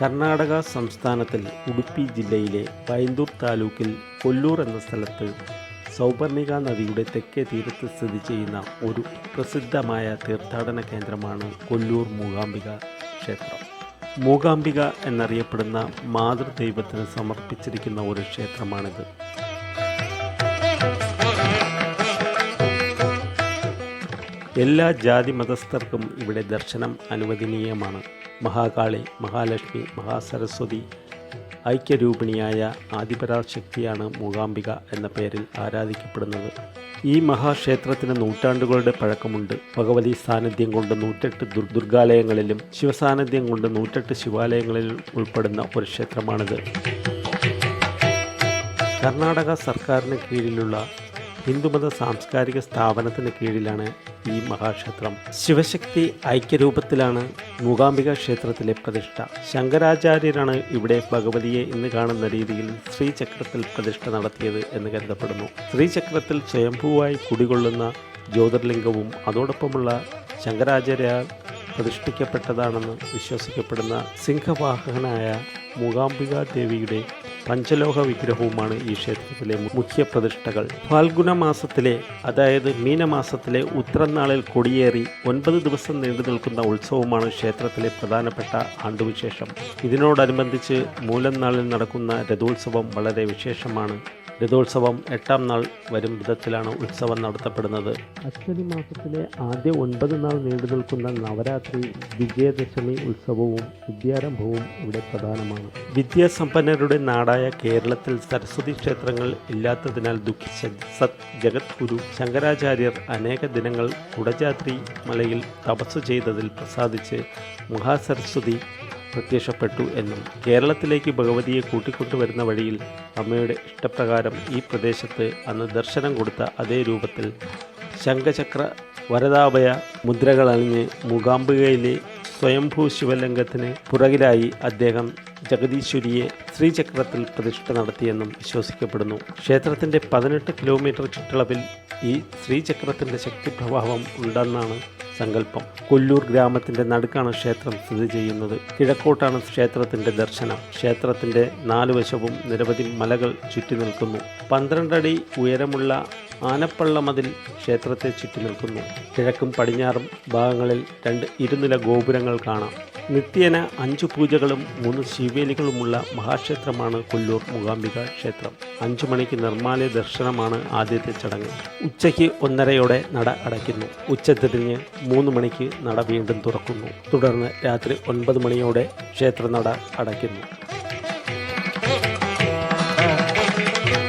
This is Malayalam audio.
കർണാടക സംസ്ഥാനത്തിൽ ഉടുപ്പി ജില്ലയിലെ പൈന്തൂർ താലൂക്കിൽ കൊല്ലൂർ എന്ന സ്ഥലത്ത് സൗപർണിക നദിയുടെ തെക്കേ തീരത്ത് സ്ഥിതി ചെയ്യുന്ന ഒരു പ്രസിദ്ധമായ തീർത്ഥാടന കേന്ദ്രമാണ് കൊല്ലൂർ മൂകാംബിക ക്ഷേത്രം. മൂകാംബിക എന്നറിയപ്പെടുന്ന മാതൃദൈവത്തിന് സമർപ്പിച്ചിരിക്കുന്ന ഒരു ക്ഷേത്രമാണിത്. എല്ലാ ജാതി മതസ്ഥർക്കും ഇവിടെ ദർശനം അനുവദനീയമാണ്. മഹാകാളി മഹാലക്ഷ്മി മഹാസരസ്വതി ഐക്യരൂപിണിയായ ആദിപരാശക്തിയാണ് മൂകാംബിക എന്ന പേരിൽ ആരാധിക്കപ്പെടുന്നത്. ഈ മഹാക്ഷേത്രത്തിന് നൂറ്റാണ്ടുകളുടെ പഴക്കമുണ്ട്. ഭഗവതി സാന്നിധ്യം കൊണ്ട് നൂറ്റെട്ട് ദുർ ദുർഗാലയങ്ങളിലും ശിവസാന്നിധ്യം കൊണ്ട് നൂറ്റെട്ട് ശിവാലയങ്ങളിലും ഉൾപ്പെടുന്ന ഒരു ക്ഷേത്രമാണിത്. കർണാടക സർക്കാരിന് കീഴിലുള്ള ഹിന്ദുമത സാംസ്കാരിക സ്ഥാപനത്തിന് കീഴിലാണ് ഈ മഹാക്ഷേത്രം. ശിവശക്തി ഐക്യരൂപത്തിലാണ് മൂകാംബിക ക്ഷേത്രത്തിലെ പ്രതിഷ്ഠ. ശങ്കരാചാര്യരാണ് ഇവിടെ ഭഗവതിയെ ഇന്ന് കാണുന്ന രീതിയിൽ ശ്രീചക്രത്തിൽ പ്രതിഷ്ഠ നടത്തിയത് എന്ന് കരുതപ്പെടുന്നു. ശ്രീചക്രത്തിൽ സ്വയംഭൂവായി കുടികൊള്ളുന്ന ജ്യോതിർലിംഗവും അതോടൊപ്പമുള്ള ശങ്കരാചാര്യ പ്രതിഷ്ഠിക്കപ്പെട്ടതാണെന്ന് വിശ്വസിക്കപ്പെടുന്ന സിംഹവാഹകനായ മൂകാംബിക ദേവിയുടെ പഞ്ചലോഹ വിഗ്രഹവുമാണ് ഈ ക്ഷേത്രത്തിലെ മുഖ്യ പ്രതിഷ്ഠകൾ ഫാൽഗുന മാസത്തിലെ അതായത് മീനമാസത്തിലെ ഉത്തരനാളിൽ കൊടിയേറി ഒൻപത് ദിവസം നീണ്ടു നിൽക്കുന്ന ഉത്സവമാണ് ക്ഷേത്രത്തിലെ പ്രധാനപ്പെട്ട ആണ്ടുവിശേഷം. ഇതിനോടനുബന്ധിച്ച് മൂലം നാളിൽ നടക്കുന്ന രഥോത്സവം വളരെ വിശേഷമാണ്. രഥോത്സവം എട്ടാം നാൾ വരും വിധത്തിലാണ് ഉത്സവം നടത്തപ്പെടുന്നത്. അശ്വതി മാസത്തിലെ ആദ്യ ഒൻപത് നാൾ നീണ്ടു നിൽക്കുന്ന നവരാത്രി വിജയദശമി ഉത്സവവും വിദ്യാരംഭവും ഇവിടെ പ്രധാനമാണ്. വിദ്യാസമ്പന്നരുടെ നാടായ കേരളത്തിൽ സരസ്വതി ക്ഷേത്രങ്ങൾ ഇല്ലാത്തതിനാൽ ദുഃഖിച്ച സത് ജഗദ്ഗുരു ശങ്കരാചാര്യർ അനേക ദിനങ്ങൾ കുടജാത്രി മലയിൽ തപസ് ചെയ്തതിൽ പ്രസാദിച്ച് മഹാസരസ്വതി പ്രത്യക്ഷപ്പെട്ടു എന്നും കേരളത്തിലേക്ക് ഭഗവതിയെ കൂട്ടിക്കൊണ്ടുവരുന്ന വഴിയിൽ അമ്മയുടെ ഇഷ്ടപ്രകാരം ഈ പ്രദേശത്ത് അന്ന് ദർശനം കൊടുത്ത അതേ രൂപത്തിൽ ശംഖചക്ര വരദാഭയ മുദ്രകളണിഞ്ഞ് മൂകാംബികയിലെ സ്വയംഭൂ ശിവലിംഗത്തിന് പുറകിലായി അദ്ദേഹം ജഗദീശ്വരിയെ ശ്രീചക്രത്തിൽ പ്രതിഷ്ഠ നടത്തിയെന്നും വിശ്വസിക്കപ്പെടുന്നു. ക്ഷേത്രത്തിന്റെ പതിനെട്ട് കിലോമീറ്റർ ചുറ്റളവിൽ ഈ ശ്രീചക്രത്തിന്റെ ശക്തിപ്രഭാവം ഉണ്ടെന്നാണ് സങ്കല്പം. കൊല്ലൂർ ഗ്രാമത്തിന്റെ നടുക്കാണ് ക്ഷേത്രം സ്ഥിതി ചെയ്യുന്നത്. കിഴക്കോട്ടാണ് ക്ഷേത്രത്തിന്റെ ദർശനം. ക്ഷേത്രത്തിന്റെ നാലു വശവും നിരവധി മലകൾ ചുറ്റി നിൽക്കുന്നു. പന്ത്രണ്ടടി ഉയരമുള്ള ആനപ്പള്ള മതിൽ ക്ഷേത്രത്തെ ചുറ്റി നിൽക്കുന്നു. കിഴക്കും പടിഞ്ഞാറും ഭാഗങ്ങളിൽ രണ്ട് ഇരുനില ഗോപുരങ്ങൾ കാണാം. നിത്യേന അഞ്ചു പൂജകളും മൂന്ന് ശിവേലികളുമുള്ള മഹാക്ഷേത്രമാണ് കൊല്ലൂർ മൂകാംബിക ക്ഷേത്രം. അഞ്ചു മണിക്ക് നിർമ്മാല്യ ദർശനമാണ് ആദ്യത്തെ ചടങ്ങ്. ഉച്ചയ്ക്ക് ഒന്നരയോടെ നട അടയ്ക്കുന്നു. ഉച്ചതിരിഞ്ഞ് മൂന്ന് മണിക്ക് നട വീണ്ടും തുറക്കുന്നു. തുടർന്ന് രാത്രി ഒൻപത് മണിയോടെ ക്ഷേത്രനട അടയ്ക്കുന്നു.